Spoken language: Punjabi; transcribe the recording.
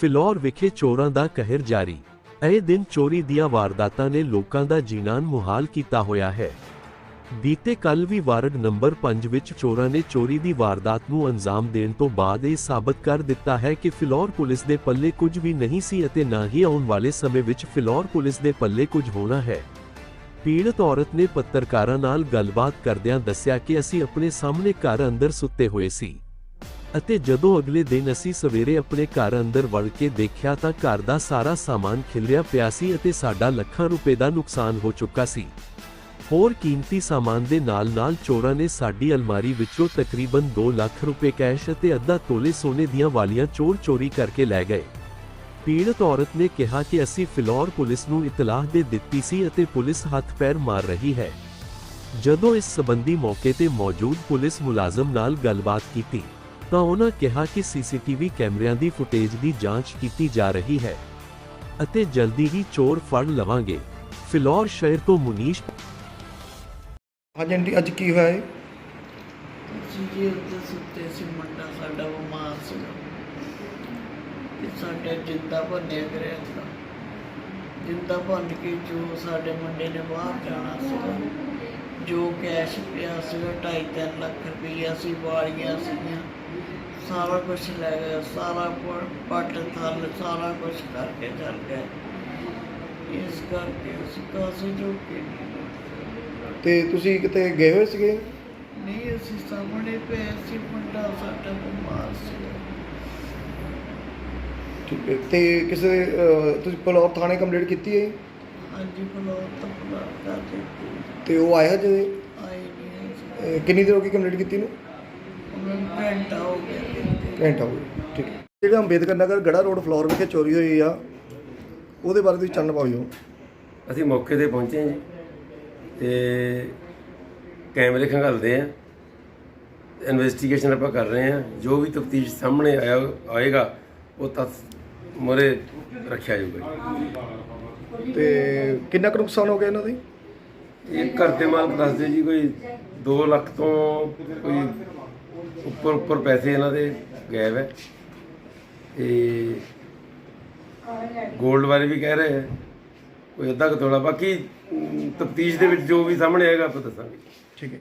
ਫਿਲੌਰ ਵਿਖੇ ਚੋਰਾਂ ਦਾ ਕਹਿਰ ਜਾਰੀ। ਇਹ ਦਿਨ ਚੋਰੀ ਦੀਆਂ ਵਾਰਦਾਤਾਂ ਨੇ ਲੋਕਾਂ ਦਾ ਜੀਣਾ ਮੁਹਾਲ ਕੀਤਾ ਹੋਇਆ ਹੈ। ਬੀਤੇ ਕੱਲ ਵੀ ਵਾਰਡ ਨੰਬਰ 5 ਵਿੱਚ ਚੋਰਾਂ ਨੇ ਚੋਰੀ ਦੀ ਵਾਰਦਾਤ ਨੂੰ ਅੰਜਾਮ ਦੇਣ ਤੋਂ ਬਾਅਦ ਇਹ ਸਾਬਤ ਕਰ ਦਿੱਤਾ ਹੈ ਕਿ ਫਿਲੌਰ ਪੁਲਿਸ ਦੇ ਪੱਲੇ ਕੁਝ ਵੀ ਨਹੀਂ ਸੀ ਅਤੇ ਨਾ ਹੀ ਆਉਣ ਵਾਲੇ ਸਮੇਂ ਵਿੱਚ ਫਿਲੌਰ ਪੁਲਿਸ ਦੇ ਪੱਲੇ ਕੁਝ ਹੋਣਾ ਹੈ। ਪੀੜਤ ਔਰਤ ਨੇ ਪੱਤਰਕਾਰਾਂ ਨਾਲ ਗੱਲਬਾਤ ਕਰਦਿਆਂ ਦੱਸਿਆ ਕਿ ਅਸੀਂ ਆਪਣੇ ਸਾਹਮਣੇ ਘਰ ਅੰਦਰ ਸੁੱਤੇ ਹੋਏ ਸੀ। ਅਤੇ ਜਦੋਂ ਅਗਲੇ ਦਿਨ ਅਸੀਂ ਸਵੇਰੇ ਆਪਣੇ ਘਰ ਅੰਦਰ ਵੜ ਕੇ ਦੇਖਿਆ ਤਾਂ ਘਰ ਦਾ ਸਾਰਾ ਸਾਮਾਨ ਖਿਲਰਿਆ ਪਿਆ ਸੀ ਅਤੇ ਸਾਡਾ ਲੱਖਾਂ ਰੁਪਏ ਦਾ ਨੁਕਸਾਨ ਹੋ ਚੁੱਕਾ ਸੀ। ਹੋਰ ਕੀਮਤੀ ਸਾਮਾਨ ਦੇ ਨਾਲ-ਨਾਲ ਚੋਰਾਂ ਨੇ ਸਾਡੀ ਅਲਮਾਰੀ ਵਿੱਚੋਂ ਤਕਰੀਬਨ 2 ਲੱਖ ਰੁਪਏ ਕੈਸ਼ ਅਤੇ ਅੱਧਾ ਤੋਲੇ ਸੋਨੇ ਦੀਆਂ ਵਾਲੀਆਂ ਚੋਰ ਚੋਰੀ ਕਰਕੇ ਲੈ ਗਏ। ਪੀੜਤ ਔਰਤ ਨੇ ਕਿਹਾ ਕਿ ਅਸੀਂ ਫਿਲੌਰ ਪੁਲਿਸ ਨੂੰ ਇਤਲਾਹ ਦੇ ਦਿੱਤੀ ਸੀ ਅਤੇ ਪੁਲਿਸ ਹੱਥ ਪੈਰ ਮਾਰ ਰਹੀ ਹੈ। ਜਦੋਂ ਇਸ ਸਬੰਧੀ ਮੌਕੇ ਤੇ ਮੌਜੂਦ ਪੁਲਿਸ ਮੁਲਾਜ਼ਮ ਨਾਲ ਗੱਲਬਾਤ ਕੀਤੀ। ਤਾਂ ਉਹਨਾਂ ਕਿਹਾ ਕਿ ਸੀਸੀਟੀਵੀ ਕੈਮਰਿਆਂ ਦੀ ਫੁਟੇਜ ਦੀ ਜਾਂਚ ਕੀਤੀ ਜਾ ਰਹੀ ਹੈ ਅਤੇ ਜਲਦੀ ਹੀ ਚੋਰ ਫੜ ਲਵਾਂਗੇ। ਫਿਲੌਰ ਸ਼ਹਿਰ ਤੋਂ ਮੁਨੀਸ਼ ਹਾਂਜੀ ਆਂਟੀ ਅੱਜ ਕੀ ਹੋਇਆ ਹੈ ਅਸੀਂ ਜੀ ਉੱਤੇ ਸੁੱਤੇ ਸੀ ਮੁੰਡਾ ਸਾਡਾ ਬਿਮਾਰ ਸੀ। ਤੇ ਸਾਡੇ ਜਿੰਦਾ ਭੰਨਿਆ ਕਰਿਆ ਸੀ ਜਿੰਦਾ ਭੰਨ ਕੇ ਜੋ ਸਾਡੇ ਮੁੰਡੇ ਨੇ ਬਾਹਰ ਜਾਣਾ ਸੀ ਜੋ ਕੈਸ਼ ਪਿਆ ਸੀਗਾ ਢਾਈ ਤਿੰਨ ਲੱਖ ਰੁਪਈਆ ਸੀ ਵਾਲੀਆਂ ਸੀਗੀਆਂ। ਸਾਰਾ ਕੁਝ ਲੈ ਗਿਆ ਸਾਰਾ ਪੱਟ ਥੱਲ ਸਾਰਾ ਕੁਝ ਕਰਕੇ ਚੱਲ ਗਏ। ਇਸ ਕਰਕੇ ਅਸੀਂ ਕਾਸੇ ਜੋ ਕੇ ਤੇ ਤੁਸੀਂ ਕਿਤੇ ਗਏ ਹੋਏ ਸੀਗੇ? ਨਹੀਂ ਅਸੀਂ ਸਾਹਮਣੇ ਪਏ ਸੀ ਮੁੰਡਾ ਸਾਡਾ ਬਿਮਾਰ ਸੀ ਠੀਕ ਹੈ ਤੇ ਕਿਸੇ ਤੁਸੀਂ ਪਲੌਰ ਥਾਣੇ ਕੰਪਲੀਟ ਕੀਤੀ ਹੈ ਹਾਂਜੀ ਬਲੋਰ ਤੋਂ ਬਲੋਰ ਕਰ ਦਿੱਤੀ। ਤੇ ਉਹ ਆਇਆ ਜੇ ਆਏ ਨਹੀਂ ਕਿੰਨੀ ਦੇਰ ਹੋ ਗਈ ਕੰਪਲੀਟ ਕੀਤੀ ਨੂੰ? ਉਹਨਾਂ ਨੂੰ ਘੰਟਾ ਹੋ ਗਿਆ ਕਹਿੰਦੇ। ਘੰਟਾ ਹੋ ਗਿਆ ਠੀਕ। ਹੈ ਜਿਹੜਾ ਅੰਬੇਦਕਰ ਨਗਰ ਗੜਾ ਰੋਡ ਫਲੋਰ ਵਿਖੇ ਚੋਰੀ ਹੋਈ ਆ ਉਹਦੇ ਬਾਰੇ ਤੁਸੀਂ ਚੰਨ ਪਾਓ ਅਸੀਂ ਮੌਕੇ ਤੇ ਪਹੁੰਚੇ ਹਾਂ ਜੀ ਤੇ ਕੈਮਰੇ ਖੰਗਾਲਦੇ ਆ ਇਨਵੈਸਟੀਗੇਸ਼ਨ ਆਪਾਂ ਕਰ ਰਹੇ ਹਾਂ। ਜੋ ਵੀ ਤਫਤੀਸ਼ ਸਾਹਮਣੇ ਆਇਆ ਆਏਗਾ ਉਹ ਤੱਥ ਮੋਰੇ ਰੱਖਿਆ ਜਾਊਗਾ ਤੇ ਕਿੰਨਾ ਕੁ ਨੁਕਸਾਨ ਹੋ ਗਿਆ ਇਹਨਾਂ ਦੀ ਜੀ? ਇਹ ਘਰ ਦੇ ਮਾਲਕ ਦੱਸਦੇ ਜੀ ਕੋਈ 2 ਲੱਖ ਤੋਂ ਕੋਈ ਉੱਪਰ ਉੱਪਰ ਪੈਸੇ ਇਹਨਾਂ ਦੇ ਗਾਇਬ ਹੈ। ਤੇ 골ਡ ਬਾਰੇ ਵੀ ਕਹਿ ਰਹੇ ਹੈ। ਕੋਈ ਅੱਧਾ ਕੁ ਤੋਲਾ। ਬਾਕੀ ਤਫਤੀਸ਼ ਦੇ ਵਿੱਚ ਜੋ ਵੀ ਸਾਹਮਣੇ ਆਏਗਾ ਆਪਾਂ ਦੱਸਾਂਗੇ। ਠੀਕ ਹੈ।